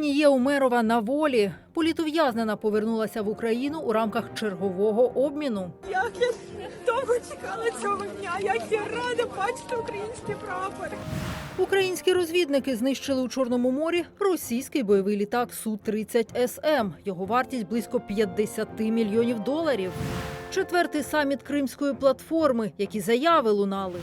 Ленія Умерова на волі. Політов'язнена повернулася в Україну у рамках чергового обміну. Як я довго чекала цього дня, як я рада бачити український прапор. Українські розвідники знищили у Чорному морі російський бойовий літак Су-30 СМ. Його вартість близько 50 мільйонів доларів. Четвертий саміт Кримської платформи, які заяви лунали.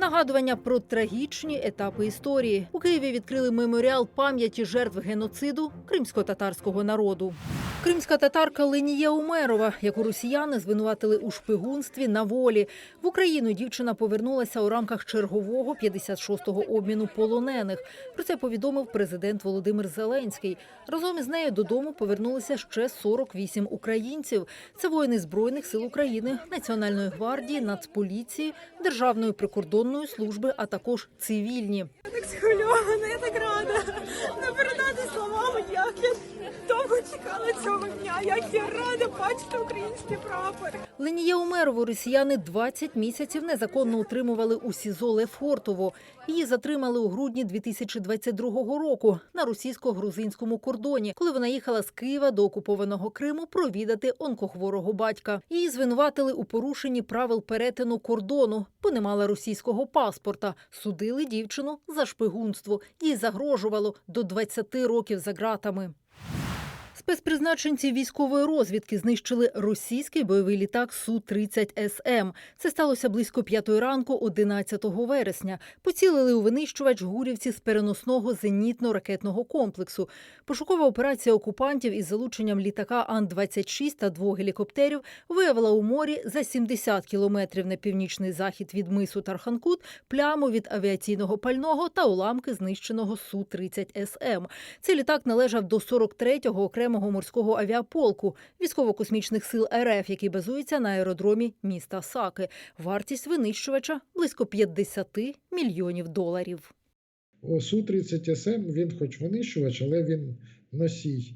Нагадування про трагічні етапи історії у Києві відкрили меморіал пам'яті жертв геноциду кримсько-татарського народу. Кримська татарка Ленія Умерова, яку росіяни звинуватили у шпигунстві на волі. В Україну дівчина повернулася у рамках чергового 56-го обміну полонених. Про це повідомив президент Володимир Зеленський. Разом із нею додому повернулися ще 48 українців. Це воїни збройних сил України, Національної гвардії, Нацполіції, Державної прикордонної служби, а також цивільні. Я так схвильована, я так рада. Не передати словами, як я довго чекала цього дня, як я рада бачити український прапор. Ленія Умерову росіяни 20 місяців незаконно утримували у СІЗО Лефортово. Її затримали у грудні 2022 року на російсько-грузинському кордоні, коли вона їхала з Києва до окупованого Криму провідати онкохворого батька. Її звинуватили у порушенні правил перетину кордону, бо не мала російського паспорта. Судили дівчину за шпигунство. Їй загрожувало до 20 років за ґратами. Спецпризначенці військової розвідки знищили російський бойовий літак Су-30 СМ. Це сталося близько п'ятої ранку, 11 вересня. Поцілили у винищувач гурівці з переносного зенітно-ракетного комплексу. Пошукова операція окупантів із залученням літака Ан-26 та двох гелікоптерів виявила у морі за 70 кілометрів на північний захід від мису Тарханкут пляму від авіаційного пального та уламки знищеного Су-30 СМ. Цей літак належав до 43-го окремого морського авіаполку військово-космічних сил РФ, який базується на аеродромі міста Саки. Вартість винищувача близько 50 мільйонів доларів. О, Су-30СМ, він хоч винищувач, але він носій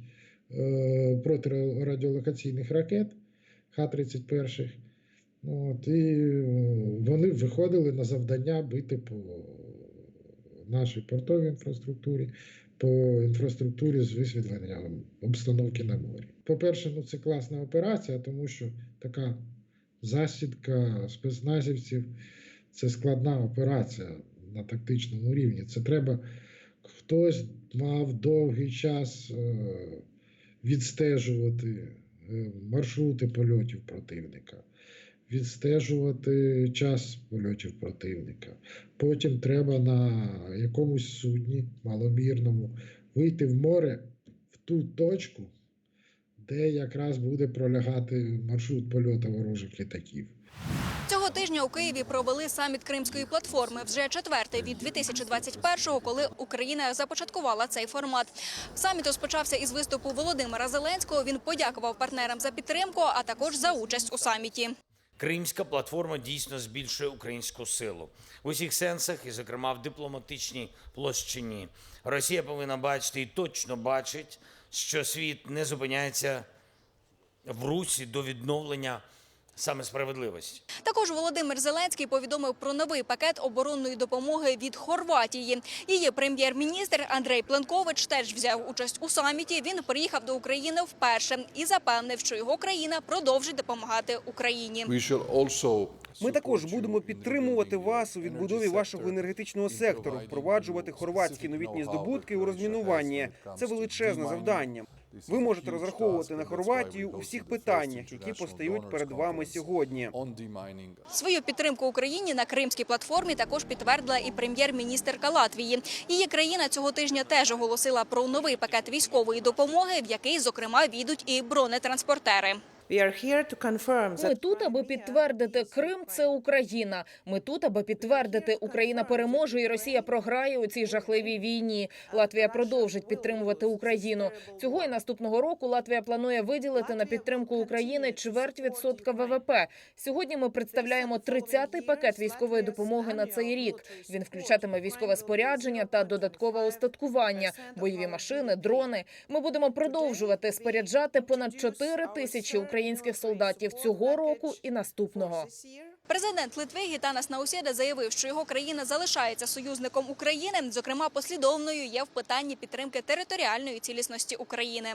е, протирадіолокаційних ракет Х-31. От, і е, вони виходили на завдання бити по нашій портовій інфраструктурі, по інфраструктурі з висвітлення обстановки на морі. По-перше, ну це класна операція, тому що така засідка спецназівців це складна операція на тактичному рівні. Це треба хтось мав довгий час е, відстежувати е, маршрути польотів противника, відстежувати час польотів противника. Потім треба на якомусь судні маломірному вийти в море в ту точку, де якраз буде пролягати маршрут польоту ворожих літаків. Цього тижня у Києві провели саміт Кримської платформи. Вже четвертий від 2021-го, коли Україна започаткувала цей формат. Саміт розпочався із виступу Володимира Зеленського. Він подякував партнерам за підтримку, а також за участь у саміті. Кримська платформа дійсно збільшує українську силу в усіх сенсах, і, зокрема, в дипломатичній площині. Росія повинна бачити і точно бачить, що світ не зупиняється в русі до відновлення саме справедливості. Також Володимир Зеленський повідомив про новий пакет оборонної допомоги від Хорватії. Її прем'єр-міністр Андрей Пленкович теж взяв участь у саміті. Він приїхав до України вперше і запевнив, що його країна продовжить допомагати Україні. Ми також будемо підтримувати вас у відбудові вашого енергетичного сектору, впроваджувати хорватські новітні здобутки у розмінуванні. Це величезне завдання. Ви можете розраховувати на Хорватію у всіх питаннях, які постають перед вами сьогодні. Свою підтримку Україні на кримській платформі також підтвердила і прем'єр-міністерка Латвії. Її країна цього тижня теж оголосила про новий пакет військової допомоги, в який, зокрема, війдуть і бронетранспортери. Ми тут, аби підтвердити Крим це Україна. Ми тут, аби підтвердити Україна переможе і Росія програє у цій жахливій війні. Латвія продовжить підтримувати Україну. Цього і наступного року Латвія планує виділити на підтримку України чверть відсотка ВВП. Сьогодні ми представляємо 30-й пакет військової допомоги на цей рік. Він включатиме військове спорядження та додаткове устаткування, бойові машини, дрони. Ми будемо продовжувати споряджати понад 4 тисячі українських солдатів цього року і наступного. Президент Литви Гітанас Наусєда заявив, що його країна залишається союзником України. Зокрема, послідовною є в питанні підтримки територіальної цілісності України.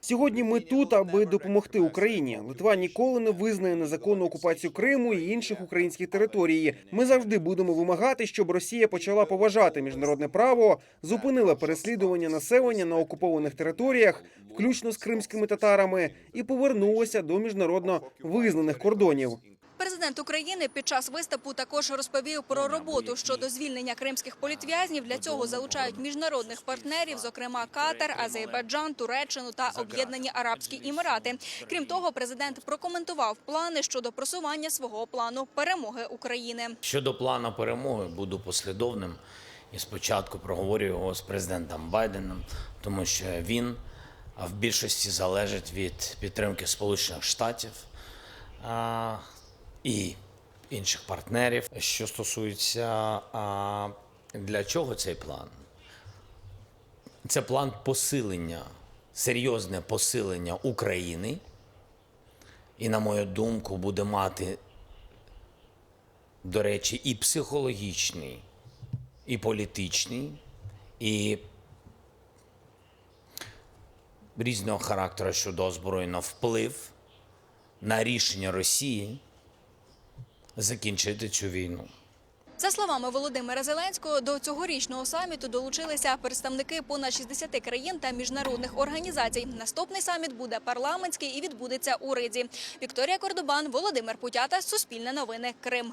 Сьогодні ми тут, аби допомогти Україні. Литва ніколи не визнає незаконну окупацію Криму і інших українських територій. Ми завжди будемо вимагати, щоб Росія почала поважати міжнародне право, зупинила переслідування населення на окупованих територіях, включно з кримськими татарами, і повернулася до міжнародно визнаних кордонів. Президент України під час виступу також розповів про роботу щодо звільнення кримських політв'язнів. Для цього залучають міжнародних партнерів, зокрема Катар, Азербайджан, Туреччину та Об'єднані Арабські Емірати. Крім того, президент прокоментував плани щодо просування свого плану перемоги України. Щодо плану перемоги, буду послідовним і спочатку проговорю його з президентом Байденом, тому що він в більшості залежить від підтримки Сполучених Штатів а, і інших партнерів. Що стосується а, для чого цей план? Це план посилення, серйозне посилення України. І, на мою думку, буде мати до речі, і психологічний, і політичний, і різного характеру щодо озброєного вплив на рішення Росії закінчити цю війну. За словами Володимира Зеленського, до цьогорічного саміту долучилися представники понад 60 країн та міжнародних організацій. Наступний саміт буде парламентський і відбудеться у Риді. Вікторія Кордобан, Володимир Путята, Суспільне новини, Крим.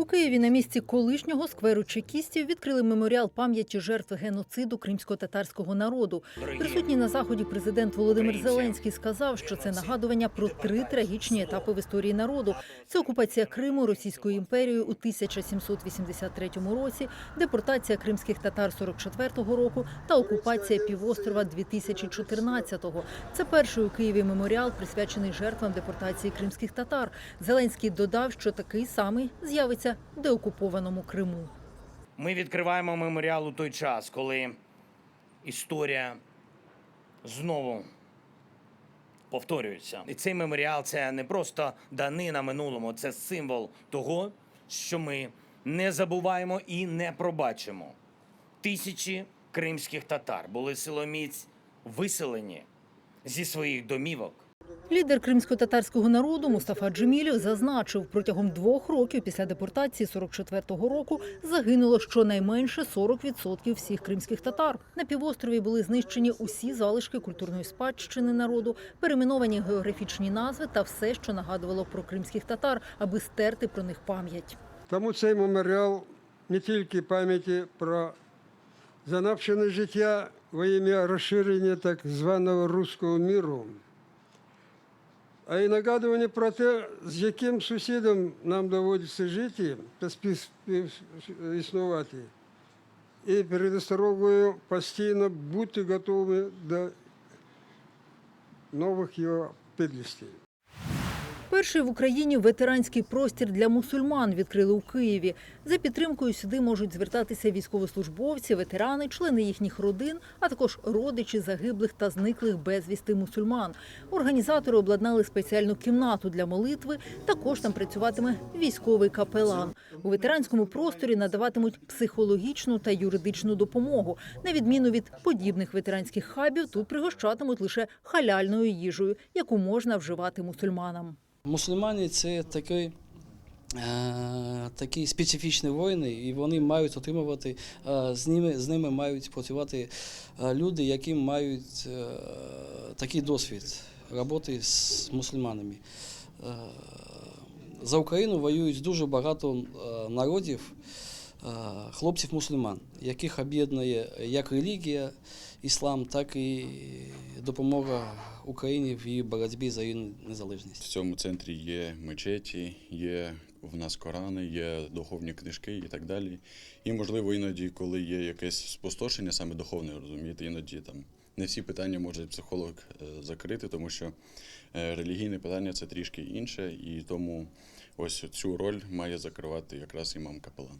У Києві на місці колишнього скверу чекістів відкрили меморіал пам'яті жертв геноциду кримсько-татарського народу. Присутній на заході президент Володимир Зеленський сказав, що це нагадування про три трагічні етапи в історії народу: це окупація Криму Російською імперією у 1783 році, депортація кримських татар 44-го року та окупація півострова 2014-го. Це перший у Києві меморіал, присвячений жертвам депортації кримських татар. Зеленський додав, що такий самий з'явиться в деокупованому Криму. Ми відкриваємо меморіал у той час, коли історія знову повторюється. І цей меморіал це не просто данина минулому, це символ того, що ми не забуваємо і не пробачимо. Тисячі кримських татар були силоміць виселені зі своїх домівок. Лідер кримсько-татарського народу Мустафа Джемілів зазначив, протягом двох років після депортації 44-го року загинуло щонайменше 40% всіх кримських татар. На півострові були знищені усі залишки культурної спадщини народу, перейменовані географічні назви та все, що нагадувало про кримських татар, аби стерти про них пам'ять. Тому цей меморіал не тільки пам'яті про занапчене життя во ім'я розширення так званого руського міру, а й нагадування про те, з яким сусідом нам доводиться жити та співіснувати. І перед осторогою постійно бути готовими до нових його підлістей. Перший в Україні ветеранський простір для мусульман відкрили у Києві. За підтримкою сюди можуть звертатися військовослужбовці, ветерани, члени їхніх родин, а також родичі загиблих та зниклих безвісти мусульман. Організатори обладнали спеціальну кімнату для молитви. Також там працюватиме військовий капелан. У ветеранському просторі надаватимуть психологічну та юридичну допомогу. На відміну від подібних ветеранських хабів, тут пригощатимуть лише халяльною їжею, яку можна вживати мусульманам. Мусульмани це такий, е, такі специфічні воїни, і вони мають отримувати, е, з ними, з ними мають працювати е, люди, які мають е, такий досвід роботи з мусульманами. За Україну воюють дуже багато народів, хлопців-мусульман, яких об'єднує як релігія, іслам, так і допомога Україні в її боротьбі за її незалежність. В цьому центрі є мечеті, є в нас Корани, є духовні книжки і так далі. І, можливо, іноді, коли є якесь спустошення, саме духовне, розумієте, іноді там не всі питання може психолог е, закрити, тому що е, релігійне питання це трішки інше, і тому ось цю роль має закривати якраз імам капелан.